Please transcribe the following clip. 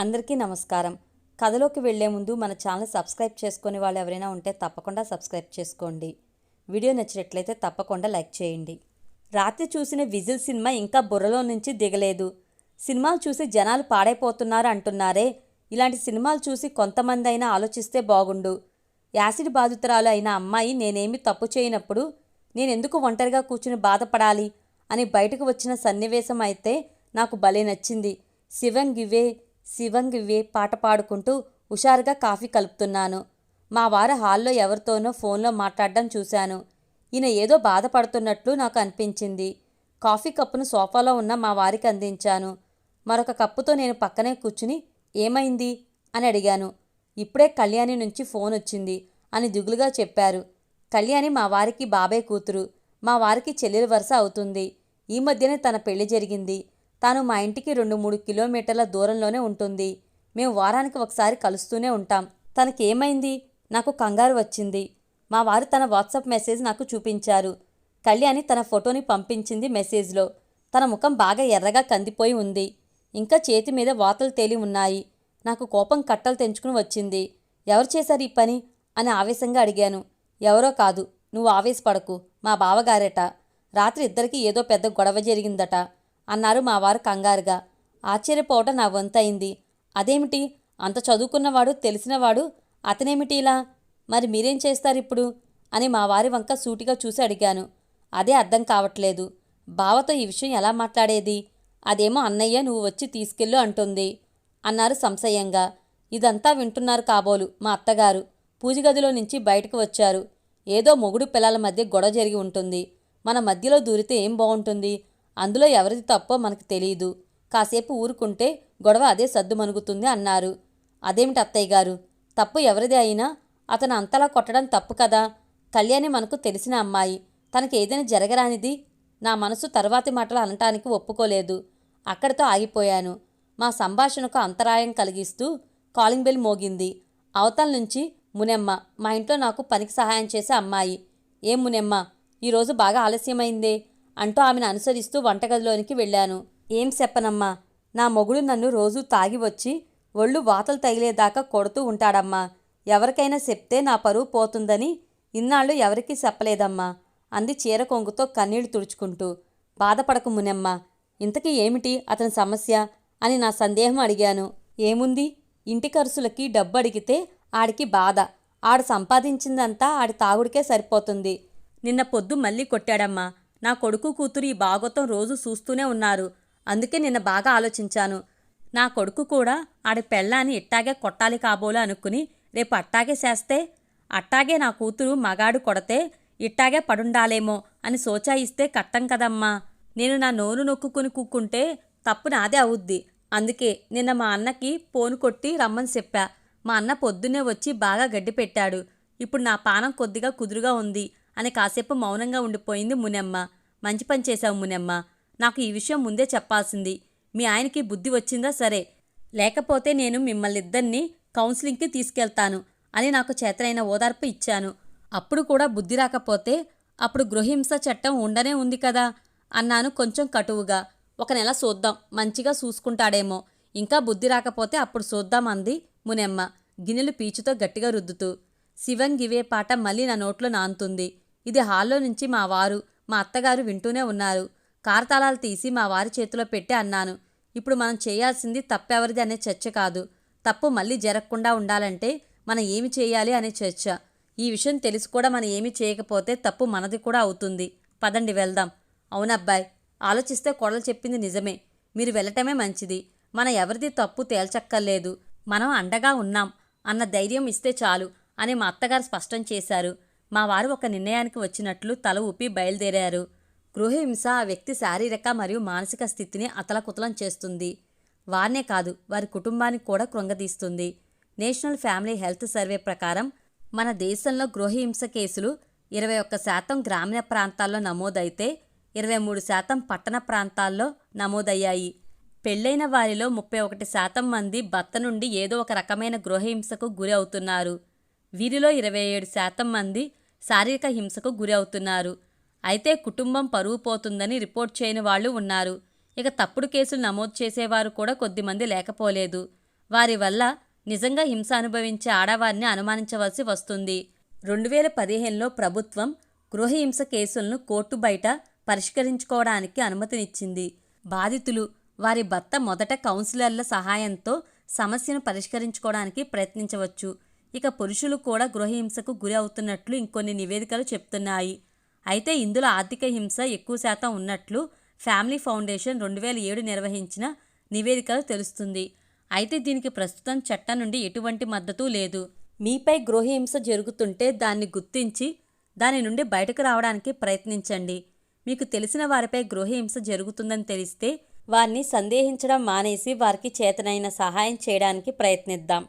అందరికీ నమస్కారం. కథలోకి వెళ్ళే ముందు మన ఛానల్ సబ్స్క్రైబ్ చేసుకునే వాళ్ళు ఎవరైనా ఉంటే తప్పకుండా సబ్స్క్రైబ్ చేసుకోండి. వీడియో నచ్చినట్లయితే తప్పకుండా లైక్ చేయండి. రాత్రి చూసిన విజిల్ సినిమా ఇంకా బుర్రలో నుంచి దిగలేదు. సినిమాలు చూసి జనాలు పాడైపోతున్నారు అంటున్నారే. ఇలాంటి సినిమాలు చూసి కొంతమంది అయినా ఆలోచిస్తే బాగుండు. యాసిడ్ బాధితురాలు అయిన అమ్మాయి నేనేమి తప్పు చేయనప్పుడు నేనెందుకు ఒంటరిగా కూర్చుని బాధపడాలి అని బయటకు వచ్చిన సన్నివేశం అయితే నాకు భలే నచ్చింది. శివం గివే శివంగివే పాట పాడుకుంటూ హుషారుగా కాఫీ కలుపుతున్నాను. మా వారు హాల్లో ఎవరితోనో ఫోన్లో మాట్లాడడం చూశాను. ఈయన ఏదో బాధపడుతున్నట్లు నాకు అనిపించింది. కాఫీ కప్పును సోఫాలో ఉన్న మా వారికి అందించాను. మరొక కప్పుతో నేను పక్కనే కూర్చుని ఏమైంది? అని అడిగాను. ఇప్పుడే కళ్యాణి నుంచి ఫోన్ వచ్చింది అని దిగులుగా చెప్పారు. కళ్యాణి మా వారికి బాబాయ్ కూతురు. మా వారికి చెల్లెలు వరుస అవుతుంది. ఈ మధ్యనే తన పెళ్ళి జరిగింది. తాను మా ఇంటికి రెండు మూడు కిలోమీటర్ల దూరంలోనే ఉంటుంది. మేము వారానికి ఒకసారి కలుస్తూనే ఉంటాం. తనకేమైంది? నాకు కంగారు వచ్చింది. మా వారు తన వాట్సాప్ మెసేజ్ నాకు చూపించారు. కళ్యాణి తన ఫోటోని పంపించింది మెసేజ్లో. తన ముఖం బాగా ఎర్రగా కందిపోయి ఉంది. ఇంకా చేతి మీద వాతలు తేలి ఉన్నాయి. నాకు కోపం కట్టలు తెంచుకుని వచ్చింది. ఎవరు చేశారు ఈ పని? అని ఆవేశంగా అడిగాను. ఎవరో కాదు. నువ్వు ఆవేశపడకు. మా బావగారేట. రాత్రి ఇద్దరికి ఏదో పెద్ద గొడవ జరిగిందట. అన్నారు మా వారు కంగారుగా. ఆశ్చర్యపోవటం నా వంతయింది. అదేమిటి? అంత చదువుకున్నవాడు తెలిసినవాడు అతనేమిటి ఇలా? మరి మీరేం చేస్తారు ఇప్పుడు అని మా వారి వంక సూటిగా చూసి అడిగాను. అదే అర్థం కావట్లేదు. బావతో ఈ విషయం ఎలా మాట్లాడేది? అదేమో అన్నయ్య నువ్వు వచ్చి తీసుకెళ్ళు అంటుంది. అన్నారు సంశయంగా. ఇదంతా వింటున్నారు కాబోలు మా అత్తగారు. పూజగదిలో నుంచి బయటకు వచ్చారు. ఏదో మొగుడు పిల్లల మధ్య గొడవ జరిగి ఉంటుంది. మన మధ్యలో దూరితే ఏం బాగుంటుంది అందులో ఎవరిది తప్పో మనకు తెలియదు కాసేపు ఊరుకుంటే గొడవ అదే సద్దుమణుగుతుంది అన్నారు. అదేమిటి అత్తయ్య గారు? తప్పు ఎవరిది అయినా అతను అంతలా కొట్టడం తప్పు కదా? కళ్యాణి మనకు తెలిసిన అమ్మాయి. తనకి ఏదైనా జరగరానిది? నా మనసు తర్వాతి మాటలు అనటానికి ఒప్పుకోలేదు. అక్కడితో ఆగిపోయాను. మా సంభాషణకు అంతరాయం కలిగిస్తూ కాలింగ్ బెల్ మోగింది. అవతల నుంచి మునెమ్మ మా ఇంట్లో నాకు పనికి సహాయం చేసే అమ్మాయి. ఏం మునెమ్మ? ఈరోజు బాగా ఆలస్యమైందే. అంటూ ఆమెను అనుసరిస్తూ వంటగదిలోనికి వెళ్ళాను. ఏం చెప్పనమ్మా నా మొగుడు నన్ను రోజూ తాగి వచ్చి ఒళ్ళు వాతలు తగిలేదాకా కొడుతూ ఉంటాడమ్మా. ఎవరికైనా చెప్తే నా పరువు పోతుందని ఇన్నాళ్ళు ఎవరికీ చెప్పలేదమ్మా అంది చీర కొంగుతో కన్నీళ్ళు తుడుచుకుంటూ. బాధపడకు మునెమ్మ ఇంతకీ ఏమిటి అతని సమస్య? అని నా సందేహం అడిగాను. ఏముంది? ఇంటి ఖర్చులకి డబ్బు అడిగితే ఆడికి బాధ. ఆడు సంపాదించిందంతా ఆడి తాగుడికే సరిపోతుంది. నిన్న పొద్దు మళ్ళీ కొట్టాడమ్మా. నా కొడుకు కూతురు ఈ బాగోతం రోజు చూస్తూనే ఉన్నారు. అందుకే నిన్న బాగా ఆలోచించాను. నా కొడుకు కూడా ఆడి పెళ్ళాన్ని ఇట్టాగే కొట్టాలి కాబోలు అనుకుని రేపు అట్టాగే చేస్తే అట్టాగే నా కూతురు మగాడు కొడితే ఇట్టాగే పడుండాలేమో అని సోచాయిస్తే కట్టం కదమ్మా. నేను నా నోరు నొక్కుకుని కూక్కుంటే తప్పు నాదే అవుద్ది. అందుకే నిన్న మా అన్నకి పోను కొట్టి రమ్మని చెప్పా. మా అన్న పొద్దున్నే వచ్చి బాగా గడ్డి పెట్టాడు. ఇప్పుడు నా పానం కొద్దిగా కుదురుగా ఉంది. అని కాసేపు మౌనంగా ఉండిపోయింది మునెమ్మ. మంచి పని చేశావు మునెమ్మ. నాకు ఈ విషయం ముందే చెప్పాల్సింది. మీ ఆయనకి బుద్ధి వచ్చిందా సరే. లేకపోతే నేను మిమ్మల్ని ఇద్దరిని కౌన్సిలింగ్కి తీసుకెళ్తాను అని నాకు చేతనైన ఓదార్పు ఇచ్చాను. అప్పుడు కూడా బుద్ధి రాకపోతే అప్పుడు గృహహింస చట్టం ఉండనే ఉంది కదా అన్నాను కొంచెం కటువుగా. ఒక నెల చూద్దాం మంచిగా చూసుకుంటాడేమో. ఇంకా బుద్ధి రాకపోతే అప్పుడు చూద్దాం అంది మునెమ్మ గిన్నెలు పీచుతో గట్టిగా రుద్దుతూ. శివం గివే పాట మళ్ళీ నా నోట్లో నానుతుంది ఇది హాల్లో నుంచి మా వారు మా అత్తగారు వింటూనే ఉన్నారు. కార్తాళాలు తీసి మా వారి చేతిలో పెట్టి అన్నాను. ఇప్పుడు మనం చేయాల్సింది తప్పెవరిది అనే చర్చ కాదు. తప్పు మళ్ళీ జరగకుండా ఉండాలంటే మనం ఏమి చేయాలి అనే చర్చ. ఈ విషయం తెలిసి కూడా మనం ఏమీ చేయకపోతే తప్పు మనది కూడా అవుతుంది. పదండి వెళ్దాం. అవునబ్బాయ్ ఆలోచిస్తే కొడలు చెప్పింది నిజమే. మీరు వెళ్ళటమే మంచిది. మన ఎవరిది తప్పు తేల్చక్కర్లేదు. మనం అండగా ఉన్నాం. అన్న ధైర్యం ఇస్తే చాలు అని మా అత్తగారు స్పష్టం చేశారు. మా వారు ఒక నిర్ణయానికి వచ్చినట్లు తల ఊపి బయలుదేరారు. గృహహింస ఆ వ్యక్తి శారీరక మరియు మానసిక స్థితిని అతలకుతలం చేస్తుంది. వారినే కాదు వారి కుటుంబానికి కూడా కృంగదీస్తుంది. నేషనల్ ఫ్యామిలీ హెల్త్ సర్వే ప్రకారం మన దేశంలో గృహహింస కేసులు ఇరవై ఒక్క శాతం గ్రామీణ ప్రాంతాల్లో నమోదైతే ఇరవై మూడు శాతం పట్టణ ప్రాంతాల్లో నమోదయ్యాయి. పెళ్ళైన వారిలో ముప్పై ఒకటి శాతం మంది భర్త నుండి ఏదో ఒక రకమైన గృహహింసకు గురి అవుతున్నారు. వీరిలో ఇరవై ఏడు శాతం మంది శారీరక హింసకు గురి అవుతున్నారు. అయితే కుటుంబం పరువు పోతుందని రిపోర్ట్ చేయని వాళ్ళు ఉన్నారు. ఇక తప్పుడు కేసులు నమోదు చేసేవారు కూడా కొద్దిమంది లేకపోలేదు. వారి వల్ల నిజంగా హింస అనుభవించే ఆడవారిని అనుమానించవలసి వస్తుంది. రెండు వేల పదిహేనులో ప్రభుత్వం గృహహింస కేసులను కోర్టు బయట పరిష్కరించుకోవడానికి అనుమతినిచ్చింది. బాధితులు వారి భర్త మొదట కౌన్సిలర్ల సహాయంతో సమస్యను పరిష్కరించుకోవడానికి ప్రయత్నించవచ్చు. ఇక పురుషులు కూడా గృహహింసకు గురి అవుతున్నట్లు ఇంకొన్ని నివేదికలు చెప్తున్నాయి. అయితే ఇందులో ఆర్థిక హింస ఎక్కువ శాతం ఉన్నట్లు ఫ్యామిలీ ఫౌండేషన్ రెండు వేల ఏడు నిర్వహించిన నివేదికలు తెలుస్తుంది. అయితే దీనికి ప్రస్తుతం చట్టం నుండి ఎటువంటి మద్దతు లేదు. మీపై గృహహింస జరుగుతుంటే దాన్ని గుర్తించి దాని నుండి బయటకు రావడానికి ప్రయత్నించండి. మీకు తెలిసిన వారిపై గృహహింస జరుగుతుందని తెలిస్తే వారిని సందేహించడం మానేసి వారికి చేతనైన సహాయం చేయడానికి ప్రయత్నిద్దాం.